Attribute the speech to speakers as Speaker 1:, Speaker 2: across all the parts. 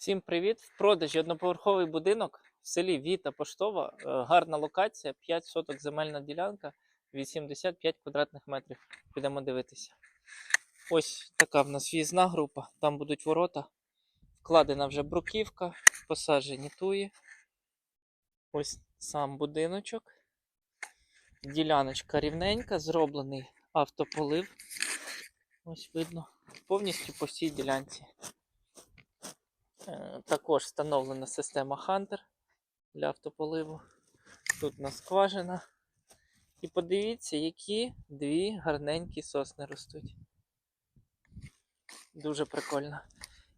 Speaker 1: Всім привіт! В продажі одноповерховий будинок в селі Віта Поштова. Е, Гарна локація, 5 соток земельна ділянка, 85 квадратних метрів. Підемо дивитися. Ось така в нас в'їзна група. Там будуть ворота. Вкладена вже бруківка, посаджені туї. Ось сам будиночок. Діляночка рівненька, зроблений автополив. Ось видно. Повністю по всій ділянці. Е, Також встановлена система Hunter для автополиву. Тут у нас скважина. І подивіться, які дві гарненькі сосни ростуть. Дуже прикольно.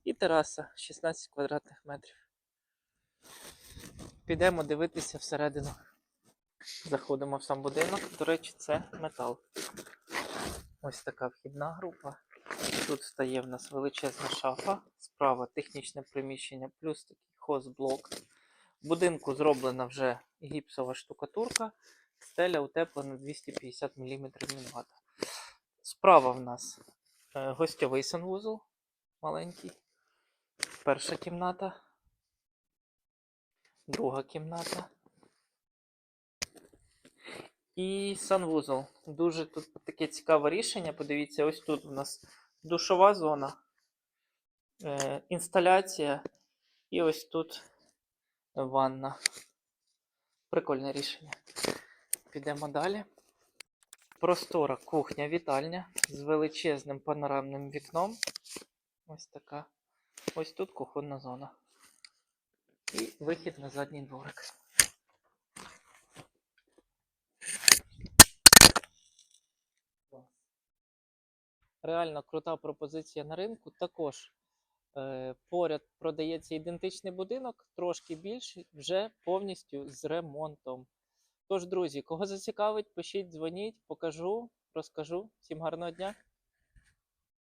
Speaker 1: І тераса 16 квадратних метрів. Підемо дивитися всередину. Заходимо в сам будинок. До речі, це метал. Ось така вхідна група. Тут стає в нас величезна шафа, справа технічне приміщення, плюс такий хозблок. В будинку зроблена вже гіпсова штукатурка, стеля утеплена 250 мм мінвата. Справа в нас е, гостьовий санвузол маленький. Перша кімната, друга кімната. І санвузол. Дуже тут таке цікаве рішення. Подивіться, ось тут у нас душова зона, е, інсталяція, і ось тут ванна. Прикольне рішення. Підемо далі. Простора кухня, вітальня з величезним панорамним вікном. Ось така. Ось тут кухонна зона. І вихід на задній дворик. Реально крута пропозиція на ринку. Також е, поряд продається ідентичний будинок, трошки більший, вже повністю з ремонтом. Тож, друзі, кого зацікавить, пишіть, дзвоніть, покажу, розкажу. Всім гарного дня!